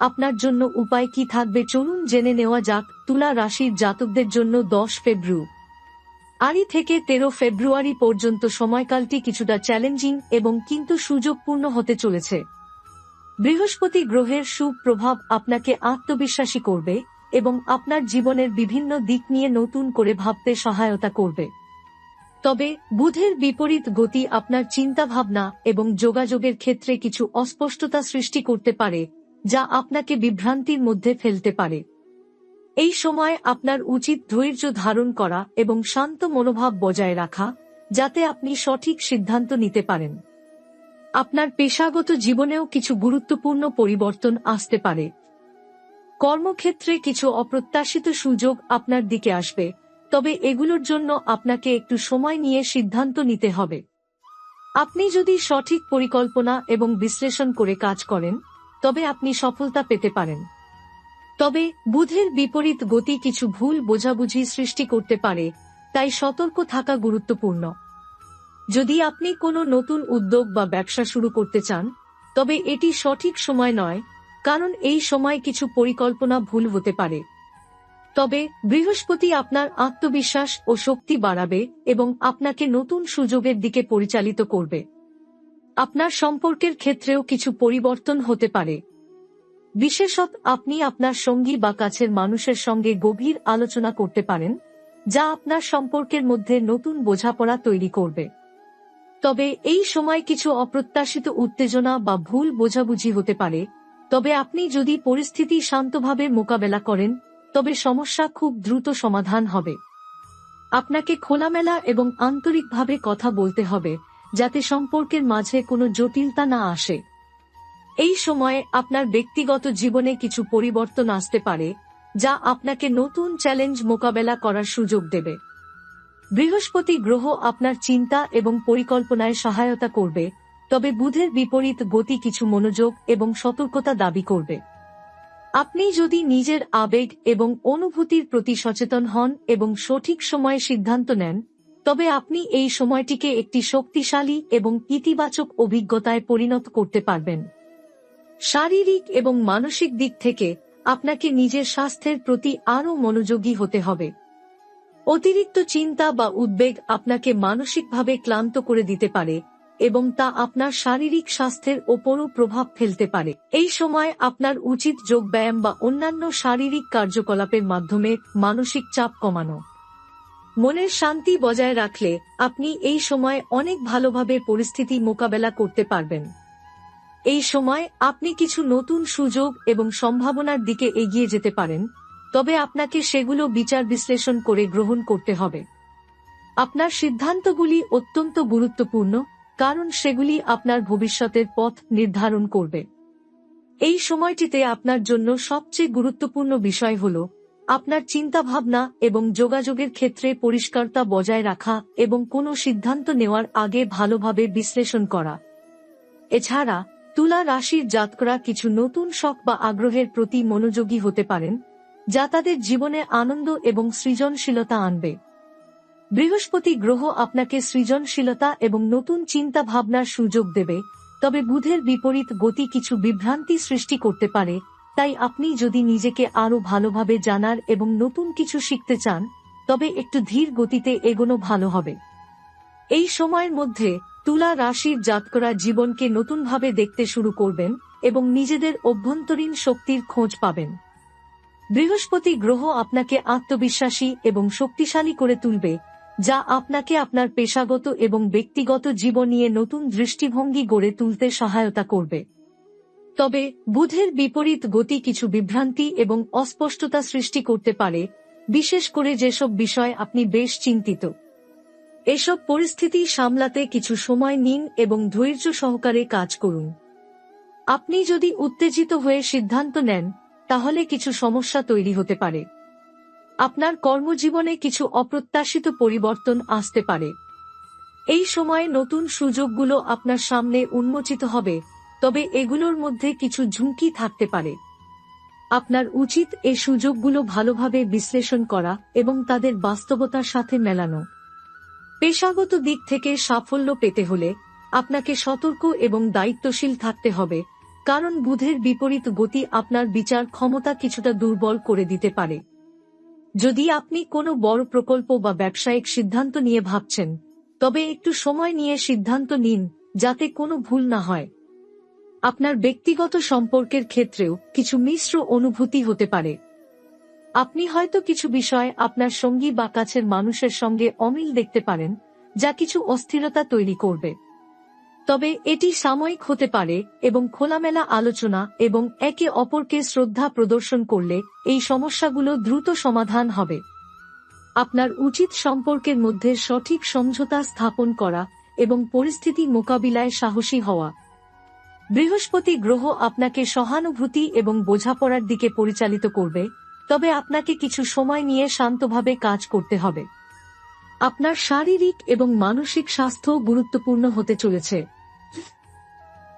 আপনার জন্য উপায় কি থাকবে? চলুন জেনে নেওয়া যাক, তুলা রাশির জাতকদের জন্য দশ ফেব্রু। আরি থেকে তেরো ফেব্রুয়ারি পর্যন্ত সময়কালটি কিছুটা চ্যালেঞ্জিং এবং কিন্তু সুযোগপূর্ণ হতে চলেছে। বৃহস্পতি গ্রহের সুপ্রভাব আপনাকে আত্মবিশ্বাসী করবে এবং আপনার জীবনের বিভিন্ন দিক নিয়ে নতুন করে ভাবতে সহায়তা করবে। তবে বুধের বিপরীত গতি আপনার চিন্তাভাবনা এবং যোগাযোগের ক্ষেত্রে কিছু অস্পষ্টতা সৃষ্টি করতে পারে যা আপনাকে বিভ্রান্তির মধ্যে ফেলতে পারে। এই সময় আপনার উচিত ধৈর্য ধারণ করা এবং শান্ত মনোভাব বজায় রাখা, যাতে আপনি সঠিক সিদ্ধান্ত নিতে পারেন। আপনার পেশাগত জীবনেও কিছু গুরুত্বপূর্ণ পরিবর্তন আসতে পারে। কর্মক্ষেত্রে কিছু অপ্রত্যাশিত সুযোগ আপনার দিকে আসবে, তবে এগুলোর জন্য আপনাকে একটু সময় নিয়ে সিদ্ধান্ত নিতে হবে। আপনি যদি সঠিক পরিকল্পনা এবং বিশ্লেষণ করে কাজ করেন তবে আপনি সফলতা পেতে পারেন। তবে বুধের বিপরীত গতি কিছু ভুল বোঝাবুঝি সৃষ্টি করতে পারে, তাই সতর্ক থাকা গুরুত্বপূর্ণ। যদি আপনি কোনো নতুন উদ্যোগ বা ব্যবসা শুরু করতে চান, তবে এটি সঠিক সময় নয়, কারণ এই সময় কিছু পরিকল্পনা ভুল হতে পারে। তবে বৃহস্পতি আপনার আত্মবিশ্বাস ও শক্তি বাড়াবে এবং আপনাকে নতুন সুযোগের দিকে পরিচালিত করবে। আপনার সম্পর্কের ক্ষেত্রেও কিছু পরিবর্তন হতে পারে। বিশেষত আপনি আপনার সঙ্গী বা কাছের মানুষের সঙ্গে গভীর আলোচনা করতে পারেন, যা আপনার সম্পর্কের মধ্যে নতুন বোঝাপড়া তৈরি করবে। তবে এই সময় কিছু অপ্রত্যাশিত উত্তেজনা বা ভুল বোঝাবুঝি হতে পারে, তবে আপনি যদি পরিস্থিতি শান্তভাবে মোকাবেলা করেন, তবে সমস্যা খুব দ্রুত সমাধান হবে। আপনাকে খোলামেলা এবং আন্তরিকভাবে কথা বলতে হবে যাতে সম্পর্কের মাঝে কোনো জটিলতা না আসে। এই সময়ে আপনার ব্যক্তিগত জীবনে কিছু পরিবর্তন আসতে পারে, যা আপনাকে নতুন চ্যালেঞ্জ মোকাবেলা করার সুযোগ দেবে। বৃহস্পতি গ্রহ আপনার চিন্তা এবং পরিকল্পনায় সহায়তা করবে, তবে বুধের বিপরীত গতি কিছু মনোযোগ এবং সতর্কতা দাবি করবে। আপনি যদি নিজের আবেগ এবং অনুভূতির প্রতি সচেতন হন এবং সঠিক সময়ে সিদ্ধান্ত নেন তবে আপনি এই সময়টিকে একটি শক্তিশালী এবং ইতিবাচক অভিজ্ঞতায় পরিণত করতে পারবেন। শারীরিক এবং মানসিক দিক থেকে আপনাকে নিজের স্বাস্থ্যের প্রতি আরও মনোযোগী হতে হবে। অতিরিক্ত চিন্তা বা উদ্বেগ আপনাকে মানসিকভাবে ক্লান্ত করে দিতে পারে এবং তা আপনার শারীরিক স্বাস্থ্যের ওপরও প্রভাব ফেলতে পারে। এই সময় আপনার উচিত যোগব্যায়াম বা অন্যান্য শারীরিক কার্যকলাপের মাধ্যমে মানসিক চাপ কমানো। মনের শান্তি বজায় রাখলে আপনি এই সময় অনেক ভালোভাবে পরিস্থিতি মোকাবেলা করতে পারবেন। এই সময় আপনি কিছু নতুন সুযোগ এবং সম্ভাবনার দিকে এগিয়ে যেতে পারেন, তবে আপনাকে সেগুলো বিচার বিশ্লেষণ করে গ্রহণ করতে হবে। আপনার সিদ্ধান্তগুলি অত্যন্ত গুরুত্বপূর্ণ, কারণ সেগুলি আপনার ভবিষ্যতের পথ নির্ধারণ করবে। এই সময়টিতে আপনার জন্য সবচেয়ে গুরুত্বপূর্ণ বিষয় হল আপনার চিন্তাভাবনা এবং যোগাযোগের ক্ষেত্রে পরিষ্কারতা বজায় রাখা এবং কোনো সিদ্ধান্ত নেওয়ার আগে ভালোভাবে বিশ্লেষণ করা। এছাড়া, তুলা রাশির জাতকরা কিছু নতুন শখ বা আগ্রহের প্রতি মনোযোগী হতে পারেন, যা তাদের জীবনে আনন্দ এবং সৃজনশীলতা আনবে। বৃহস্পতি গ্রহ আপনাকে সৃজনশীলতা এবং নতুন চিন্তা ভাবনার সুযোগ দেবে, তবে বুধের বিপরীত গতি কিছু বিভ্রান্তি সৃষ্টি করতে পারে তাই আপনি যদি নিজেকে আরও ভালোভাবে জানার এবং নতুন কিছু শিখতে চান, তবে একটু ধীর গতিতে এগোনো ভালো হবে। এই সময়ের মধ্যে তুলা রাশির জাতকরা জীবনকে নতুনভাবে দেখতে শুরু করবেন এবং নিজেদের অভ্যন্তরীণ শক্তির খোঁজ পাবেন। বৃহস্পতি গ্রহ আপনাকে আত্মবিশ্বাসী এবং শক্তিশালী করে তুলবে, যা আপনাকে আপনার পেশাগত এবং ব্যক্তিগত জীবন নিয়ে নতুন দৃষ্টিভঙ্গি গড়ে তুলতে সহায়তা করবে। তবে, বুধের বিপরীত গতি কিছু বিভ্রান্তি এবং অস্পষ্টতা সৃষ্টি করতে পারে, বিশেষ করে যেসব বিষয় আপনি বেশ চিন্তিত। এসব পরিস্থিতি সামলাতে কিছু সময় নিন এবং ধৈর্য সহকারে কাজ করুন। আপনি যদি উত্তেজিত হয়ে সিদ্ধান্ত নেন, তাহলে কিছু সমস্যা তৈরি হতে পারে। আপনার কর্মজীবনে কিছু অপ্রত্যাশিত পরিবর্তন আসতে পারে। এই সময়ে নতুন সুযোগগুলো আপনার সামনে উন্মোচিত হবে তবে এগুলোর মধ্যে কিছু ঝুঁকি থাকতে পারে। আপনার উচিত এই সুযোগগুলো ভালোভাবে বিশ্লেষণ করা এবং তাদের বাস্তবতার সাথে মেলানো। পেশাগত দিক থেকে সাফল্য পেতে হলে আপনাকে সতর্ক এবং দায়িত্বশীল থাকতে হবে, কারণ বুধের বিপরীত গতি আপনার বিচার ক্ষমতা কিছুটা দুর্বল করে দিতে পারে। যদি আপনি কোনো বড় প্রকল্প বা ব্যবসায়িক সিদ্ধান্ত নিয়ে ভাবছেন, তবে একটু সময় নিয়ে সিদ্ধান্ত নিন, যাতে কোনো ভুল না হয়। আপনার ব্যক্তিগত সম্পর্কের ক্ষেত্রেও কিছু মিশ্র অনুভূতি হতে পারে। আপনি হয়তো কিছু বিষয় আপনার সঙ্গী বা কাছের মানুষের সঙ্গে অমিল দেখতে পারেন, যা কিছু অস্থিরতা তৈরি করবে। তবে এটি সাময়িক হতে পারে এবং খোলামেলা আলোচনা এবং একে অপরকে শ্রদ্ধা প্রদর্শন করলে এই সমস্যাগুলো দ্রুত সমাধান হবে। আপনার উচিত সম্পর্কের মধ্যে সঠিক সমঝোতা স্থাপন করা এবং পরিস্থিতি মোকাবিলায় সাহসী হওয়া। বৃহস্পতি গ্রহ আপনাকে সহানুভূতি এবং বোঝাপড়ার দিকে পরিচালিত করবে, তবে আপনাকে কিছু সময় নিয়ে শান্তভাবে কাজ করতে হবে। আপনার শারীরিক এবং মানসিক স্বাস্থ্য গুরুত্বপূর্ণ হতে চলেছে।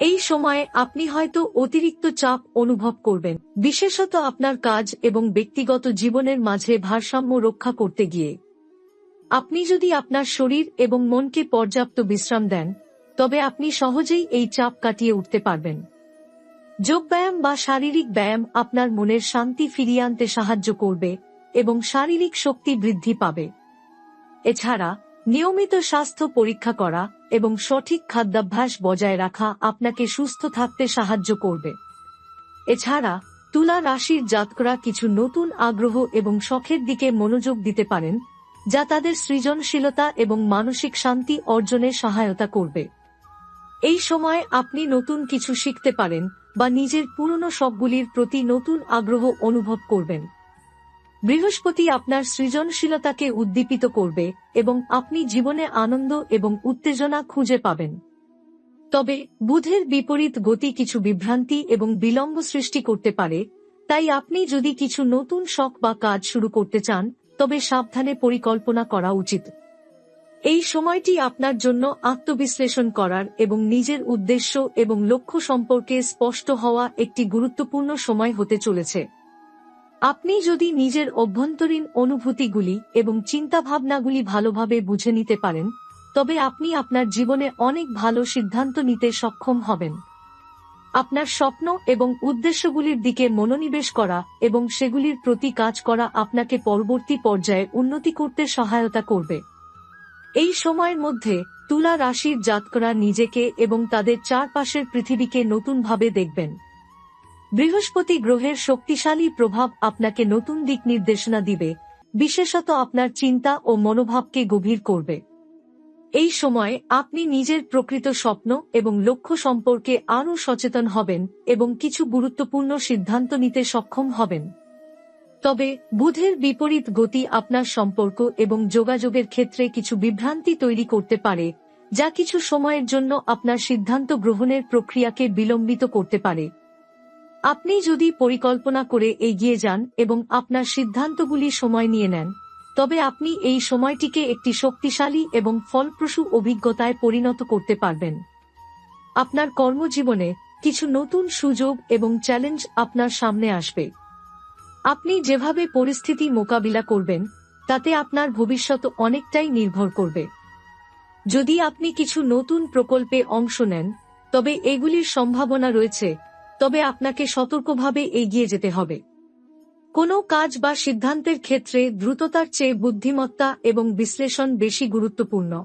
এই সময়ে আপনি হয়তো অতিরিক্ত চাপ অনুভব করবেন, বিশেষত আপনার কাজ এবং ব্যক্তিগত জীবনের মাঝে ভারসাম্য রক্ষা করতে গিয়ে। আপনি যদি আপনার শরীর এবং মনকে পর্যাপ্ত বিশ্রাম দেন তবে আপনি সহজেই এই চাপ কাটিয়ে উঠতে পারবেন। যোগব্যায়াম বা শারীরিক ব্যায়াম আপনার মনের শান্তি ফিরিয়ে আনতে সাহায্য করবে এবং শারীরিক শক্তি বৃদ্ধি পাবে। এছাড়া, নিয়মিত স্বাস্থ্য পরীক্ষা করা এবং সঠিক খাদ্যাভ্যাস বজায় রাখা আপনাকে সুস্থ থাকতে সাহায্য করবে। এছাড়া, তুলা রাশির জাতকরা কিছু নতুন আগ্রহ এবং শখের দিকে মনোযোগ দিতে পারেন, যা তাদের সৃজনশীলতা এবং মানসিক শান্তি অর্জনে সহায়তা করবে। এই সময় আপনি নতুন কিছু শিখতে পারেন বা নিজের পুরনো শখগুলির প্রতি নতুন আগ্রহ অনুভব করবেন। বৃহস্পতি আপনার সৃজনশীলতাকে উদ্দীপিত করবে এবং আপনি জীবনে আনন্দ এবং উত্তেজনা খুঁজে পাবেন। তবে বুধের বিপরীত গতি কিছু বিভ্রান্তি এবং বিলম্ব সৃষ্টি করতে পারে, তাই আপনি যদি কিছু নতুন শখ বা কাজ শুরু করতে চান, তবে সাবধানে পরিকল্পনা করা উচিত। এই সময়টি আপনার জন্য আত্মবিশ্লেষণ করার এবং নিজের উদ্দেশ্য এবং লক্ষ্য সম্পর্কে স্পষ্ট হওয়া একটি গুরুত্বপূর্ণ সময় হতে চলেছে। আপনি যদি নিজের অভ্যন্তরীণ অনুভূতিগুলি এবং চিন্তাভাবনাগুলি ভালোভাবে বুঝে নিতে পারেন, তবে আপনি আপনার জীবনে অনেক ভালো সিদ্ধান্ত নিতে সক্ষম হবেন। আপনার স্বপ্ন এবং উদ্দেশ্যগুলির দিকে মনোনিবেশ করা এবং সেগুলির প্রতি কাজ করা আপনাকে পরবর্তী পর্যায়ে উন্নতি করতে সহায়তা করবে। এই সময়ের মধ্যে, তুলা রাশির জাতকরা নিজেকে এবং তাদের চারপাশের পৃথিবীকে নতুনভাবে দেখবেন। বৃহস্পতি গ্রহের শক্তিশালী প্রভাব আপনাকে নতুন দিক নির্দেশনা দিবে, বিশেষত আপনার চিন্তা ও মনোভাবকে গভীর করবে। এই সময় আপনি নিজের প্রকৃত স্বপ্ন এবং লক্ষ্য সম্পর্কে আরও সচেতন হবেন এবং কিছু গুরুত্বপূর্ণ সিদ্ধান্ত নিতে সক্ষম হবেন। তবে, বুধের বিপরীত গতি আপনার সম্পর্ক এবং যোগাযোগের ক্ষেত্রে কিছু বিভ্রান্তি তৈরি করতে পারে, যা কিছু সময়ের জন্য আপনার সিদ্ধান্ত গ্রহণের প্রক্রিয়াকে বিলম্বিত করতে পারে। আপনি যদি পরিকল্পনা করে এগিয়ে যান এবং আপনার সিদ্ধান্তগুলি সময় নিয়ে নেন, তবে আপনি এই সময়টিকে একটি শক্তিশালী এবং ফলপ্রসূ অভিজ্ঞতায় পরিণত করতে পারবেন। আপনার কর্মজীবনে কিছু নতুন সুযোগ এবং চ্যালেঞ্জ আপনার সামনে আসবে। আপনি যেভাবে পরিস্থিতি মোকাবিলা করবেন, তাতে আপনার ভবিষ্যৎ অনেকটাই নির্ভর করবে। যদি আপনি কিছু নতুন প্রকল্পে অংশ নেন, তবে এগুলির সম্ভাবনা রয়েছে, তবে আপনাকে সতর্কভাবে এগিয়ে যেতে হবে। কোনো কাজ বা সিদ্ধান্তের ক্ষেত্রে দ্রুততার চেয়ে বুদ্ধিমত্তা এবং বিশ্লেষণ বেশি গুরুত্বপূর্ণ।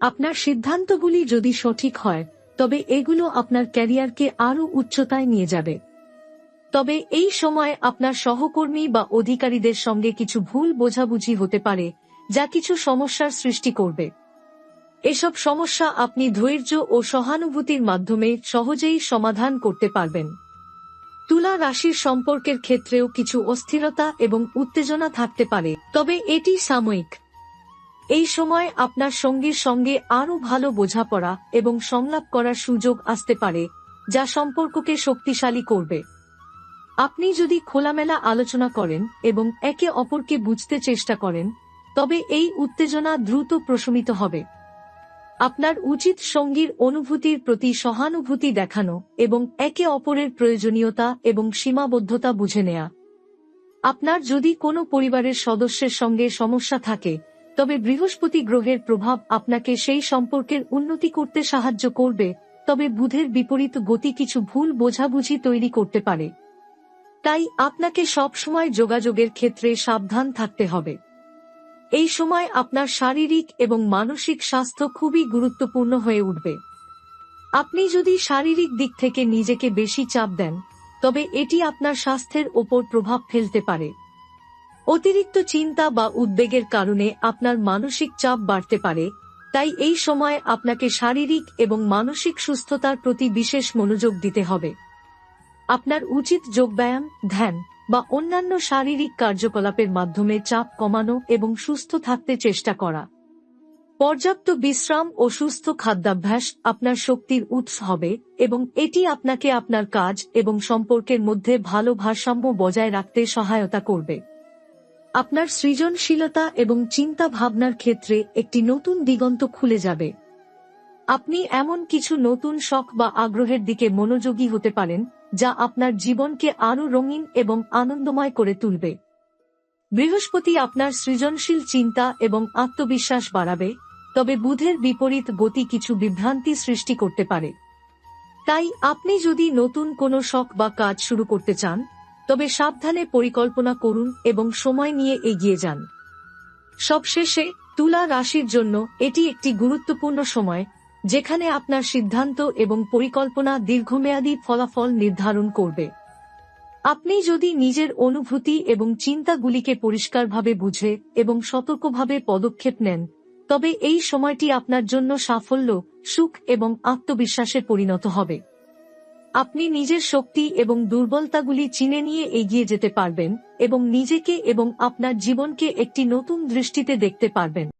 আপনার সিদ্ধান্তগুলি যদি সঠিক হয়, তবে এগুলো আপনার ক্যারিয়ারকে আরও উচ্চতায় নিয়ে যাবে। তবে এই সময় আপনার সহকর্মী বা অধিকারীদের সঙ্গে কিছু ভুল বোঝাবুঝি হতে পারে, যা কিছু সমস্যার সৃষ্টি করবে। এসব সমস্যা আপনি ধৈর্য ও সহানুভূতির মাধ্যমে সহজেই সমাধান করতে পারবেন। তুলা রাশির সম্পর্কের ক্ষেত্রেও কিছু অস্থিরতা এবং উত্তেজনা থাকতে পারে, তবে এটি সাময়িক। এই সময় আপনার সঙ্গীর সঙ্গে আরও ভালো বোঝাপড়া এবং সংলাপ করার সুযোগ আসতে পারে, যা সম্পর্ককে শক্তিশালী করবে। আপনি যদি খোলামেলা আলোচনা করেন এবং একে অপরকে বুঝতে চেষ্টা করেন, তবে এই উত্তেজনা দ্রুত প্রশমিত হবে। আপনার উচিত সঙ্গীর অনুভূতির প্রতি সহানুভূতি দেখানো এবং একে অপরের প্রয়োজনীয়তা এবং সীমাবদ্ধতা বুঝে নেয়া। আপনার যদি কোনো পরিবারের সদস্যের সঙ্গে সমস্যা থাকে, তবে বৃহস্পতি গ্রহের প্রভাব আপনাকে সেই সম্পর্কের উন্নতি করতে সাহায্য করবে, তবে বুধের বিপরীত গতি কিছু ভুল বোঝাবুঝি তৈরি করতে পারে। তাই আপনাকে সবসময় যোগাযোগের ক্ষেত্রে সাবধান থাকতে হবে। এই সময় আপনার শারীরিক এবং মানসিক স্বাস্থ্য খুবই গুরুত্বপূর্ণ হয়ে উঠবে। আপনি যদি শারীরিক দিক থেকে নিজেকে বেশি চাপ দেন, তবে এটি আপনার স্বাস্থ্যের ওপর প্রভাব ফেলতে পারে। অতিরিক্ত চিন্তা বা উদ্বেগের কারণে আপনার মানসিক চাপ বাড়তে পারে, তাই এই সময় আপনাকে শারীরিক এবং মানসিক সুস্থতার প্রতি বিশেষ মনোযোগ দিতে হবে। আপনার উচিত যোগব্যায়াম, ধ্যান বা অন্যান্য শারীরিক কার্যকলাপের মাধ্যমে চাপ কমানো এবং সুস্থ থাকতে চেষ্টা করা। পর্যাপ্ত বিশ্রাম ও সুস্থ খাদ্যাভ্যাস আপনার শক্তির উৎস হবে এবং এটি আপনাকে আপনার কাজ এবং সম্পর্কের মধ্যে ভালো ভারসাম্য বজায় রাখতে সহায়তা করবে। আপনার সৃজনশীলতা এবং চিন্তা ভাবনার ক্ষেত্রে একটি নতুন দিগন্ত খুলে যাবে। আপনি এমন কিছু নতুন শখ বা আগ্রহের দিকে মনোযোগী হতে পারেন যা আপনার জীবনকে আরও রঙিন এবং আনন্দময় করে তুলবে। বৃহস্পতি আপনার সৃজনশীল চিন্তা এবং আত্মবিশ্বাস বাড়াবে, তবে বুধের বিপরীত গতি কিছু বিভ্রান্তি সৃষ্টি করতে পারে। তাই আপনি যদি নতুন কোনো শখ বা কাজ শুরু করতে চান, তবে সাবধানে পরিকল্পনা করুন এবং সময় নিয়ে এগিয়ে যান। সবশেষে, তুলা রাশির জন্য এটি একটি গুরুত্বপূর্ণ সময় যেখানে আপনার সিদ্ধান্ত এবং পরিকল্পনা দীর্ঘমেয়াদী ফলাফল নির্ধারণ করবে। আপনি যদি নিজের অনুভূতি এবং চিন্তাগুলিকে পরিষ্কারভাবে বুঝে এবং সতর্কভাবে পদক্ষেপ নেন, তবে এই সময়টি আপনার জন্য সাফল্য, সুখ এবং আত্মবিশ্বাসে পরিণত হবে। আপনি নিজের শক্তি এবং দুর্বলতাগুলি চিনে নিয়ে এগিয়ে যেতে পারবেন এবং নিজেকে এবং আপনার জীবনকে একটি নতুন দৃষ্টিতে দেখতে পারবেন।